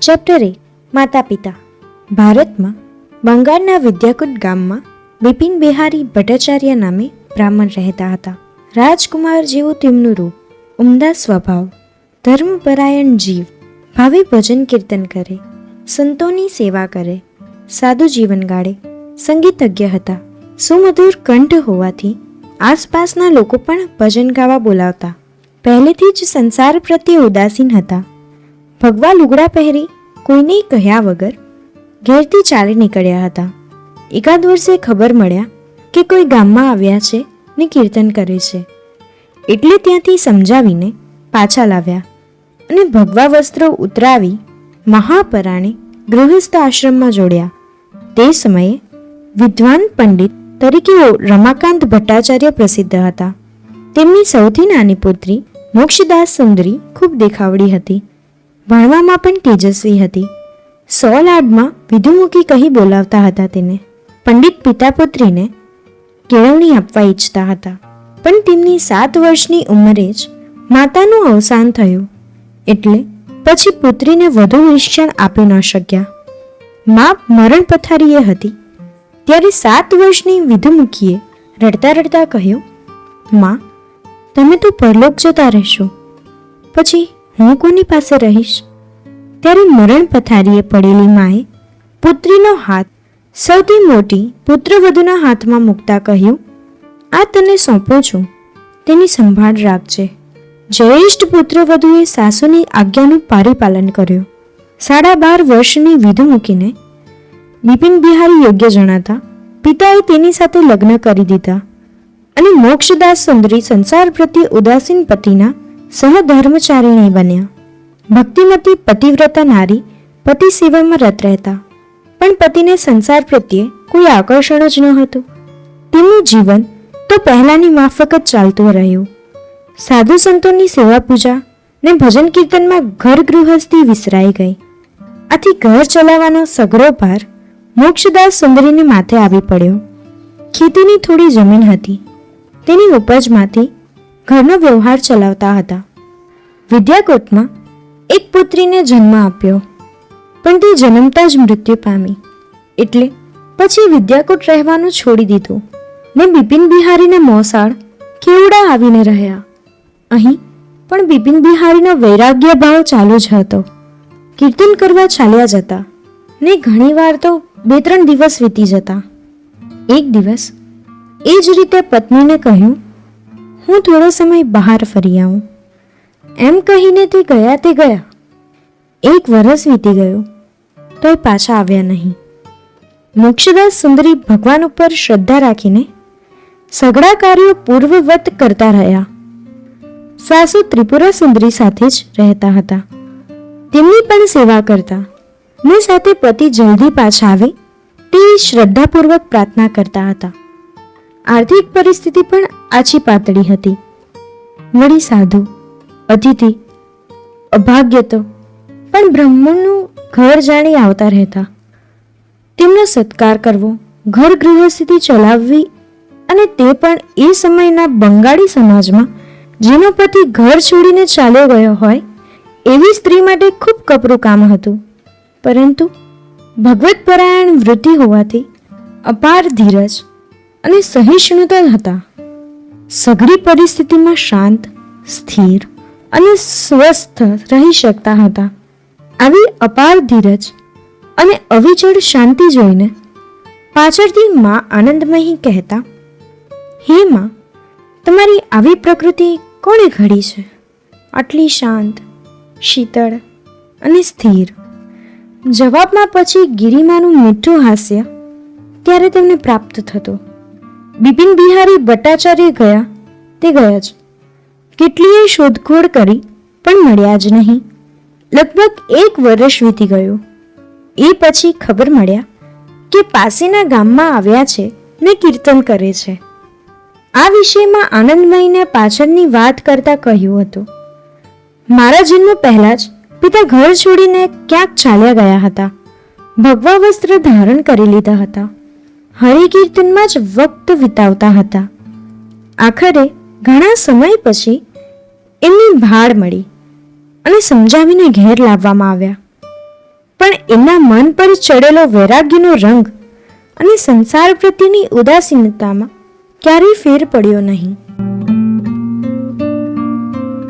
Chapter એ માતા પિતા ભારતમાં બંગાળના વિદ્યાકુટ ગામમાં બિપિન બિહારી ભટ્ટાચાર્ય નામે બ્રાહ્મણ રહેતા હતા. રાજકુમાર જેવું તેમનું રૂપ, ઉમદા સ્વભાવ, ધર્મપરાયણ જીવ, ભાવે ભજન કીર્તન કરે, સંતોની સેવા કરે સાદું જીવન ગાળે, સંગીતજ્ઞ હતા. સુમધુર કંઠ હોવાથી આસપાસના લોકો પણ ભજન ગાવા બોલાવતા. પહેલેથી જ સંસાર પ્રત્યે ઉદાસીન હતા. ભગવા લુગડા પહેરી કોઈને કહ્યા વગર ઘેરથી ચાલી નીકળ્યા હતા. એકાદ વર્ષે ખબર મળ્યા કે કોઈ ગામમાં આવ્યા છે ને કીર્તન કરે છે. એટલે ત્યાંથી સમજાવીને પાછા લાવ્યા અને ભગવા વસ્ત્રો ઉતરાવી મહાપરાણે ગૃહસ્થ આશ્રમમાં જોડ્યા. તે સમયે વિદ્વાન પંડિત તરીકે રમાકાંત ભટ્ટાચાર્ય પ્રસિદ્ધ હતા. તેમની સૌથી નાની પુત્રી મોક્ષદાસ સુંદરી ખૂબ દેખાવડી હતી. ભણવામાં પણ તેજસ્વી હતી. સો લાડમાં વિધુમુખી કહી બોલાવતા હતા તેને. પંડિત પિતા પુત્રીને કેળવણી આપવા ઈચ્છતા હતા. પણ તેમની સાત વર્ષની ઉંમરે જ માતાનું અવસાન થયું. એટલે પછી પુત્રીને વધુ નિશ્ચણ આપી ન શક્યા. મા મરણ પથારીએ હતી. ત્યારે સાત વર્ષની વિધુમુખીએ રડતા રડતા કહ્યું, માં, તમે તો પરલોક જતા રહેશો. પછી હું કોની પાસે રહીશ? ત્યારે મરણ પથારીએ પડેલી માએ પુત્રીનો હાથ સૌથી મોટી પુત્રવધુના હાથમાં મૂકતા કહ્યું, આ તને સોંપું છું. તેની સંભાળ રાખજે. જ્યેષ્ઠ પુત્રવધુએ સાસુની આજ્ઞાનું પારિપાલન કર્યું. સાડા બાર વર્ષની વિધુ મૂકીને બિપિન બિહારી યોગ્ય જણાતા, પિતાએ તેની સાથે લગ્ન કરી દીધા અને મોક્ષદાસ સુંદરી સંસાર પ્રત્યે ઉદાસીન પતિના સહધર્મચારિણી બન્યા. ભક્તિમતી પતિવ્રતા નારી પતિ સેવામાં રત રહેતા. પણ પતિને સંસાર પ્રત્યે કોઈ આકર્ષણ જ ન હતું. તેમનું જીવન તો પહેલાની માફક જ ચાલતું રહ્યું. સાધુ સંતોની સેવા પૂજા ને ભજન કીર્તનમાં ઘર ગૃહસ્થી વિસરાઈ ગઈ. આથી ઘર ચલાવવાનો સઘળો ભાર મોક્ષદાસ સુંદરીને માથે આવી પડ્યો. ખેતીની થોડી જમીન હતી. તેની ઉપજમાંથી ઘરનો વ્યવહાર ચલાવતા હતા. વિદ્યાકોટમાં એક પુત્રીને જન્મ આપ્યો. પણ તે જન્મતા જ મૃત્યુ પામી. એટલે પછી વિદ્યાકોટ રહેવાનું છોડી દીધું ને બિપિન બિહારીના મોસાળ કેવડા આવીને રહ્યા. અહીં પણ બિપિન બિહારીનો વૈરાગ્ય ભાવ ચાલુ જ હતો. કીર્તન કરવા ચાલ્યા જતા ને ઘણીવાર તો બે ત્રણ દિવસ વીતી જતા. એક દિવસ એ જ રીતે પત્નીને કહ્યું, હું થોડો સમય બહાર ફરી આવું. એમ કહીને તે ગયા તે ગયા. એક વરસ વીતી ગયું. તોય પાછા આવ્યા નહીં. મોક્ષદાસ સુંદરી ભગવાન ઉપર શ્રદ્ધા રાખીને સઘળા કાર્યો પૂર્વવત કરતા રહ્યા. સાસુ ત્રિપુરા સુંદરી સાથે જ રહેતા હતા. તેમની પણ સેવા કરતા. ને સાથે પતિ જલ્દી પાછા આવે તે શ્રદ્ધાપૂર્વક પ્રાર્થના કરતા હતા. આર્થિક પરિસ્થિતિ પણ આછી પાતળી હતી. વળી સાધુ અતિથિ, અભાગ્ય તો. પણ બ્રહ્મનું ઘર જાણી આવતા રહેતા. તેમનો સત્કાર કરવો, ઘર ગૃહસ્થિતિ ચલાવવી અને તે પણ એ સમયના બંગાળી સમાજમાં, જેનો પતિ ઘર છોડીને ચાલ્યો ગયો હોય, એવી સ્ત્રી માટે ખૂબ કપરું કામ હતું. પરંતુ ભગવત પરાયણ વૃત્તિ હોવાથી અપાર ધીરજ અને સહિષ્ણુતા હતા. સઘળી પરિસ્થિતિમાં શાંત, સ્થિર અને સ્વસ્થ રહી શકતા હતા. આવી અપાર ધીરજ અને અવિચળ શાંતિ જોઈને પાછળથી મા આનંદમયી કહેતા, હે માં, તમારી આવી પ્રકૃતિ કોણે ઘડી છે? આટલી શાંત, શીતળ અને સ્થિર. જવાબમાં પછી ગિરિમાનું મીઠું હાસ્ય ત્યારે તેમને પ્રાપ્ત થતું. બિપિન બિહારી ભટ્ટાચાર્ય ગયા, તે ગયા જ. કેટલીય શોધખોળ કરી પણ મળ્યા જ નહીં. લગભગ એક વર્ષ વીતી ગયું. એ પછી ખબર મળ્યા કે પાસેના ગામમાં આવ્યા છે ને કીર્તન કરે છે. આ વિષયમાં આનંદમયીને પાછળની વાત કરતા કહ્યું હતું. મારા જન્મ પહેલા જ પિતા ઘર છોડીને ક્યાંક ચાલ્યા ગયા હતા. ભગવા વસ્ત્ર ધારણ કરી લીધા હતા. હરિકીર્તનમાં જ વક્ત વિતાવતા હતા. આખરે ઘણા સમય પછી એમની ભાળ મળી અને સમજાવીને ઘેર લાવવામાં આવ્યા. પણ એમના મન પર ચડેલો વૈરાગ્યનો રંગ અને સંસાર પ્રત્યેની ઉદાસીનતામાં ક્યારેય ફેર પડ્યો નહીં.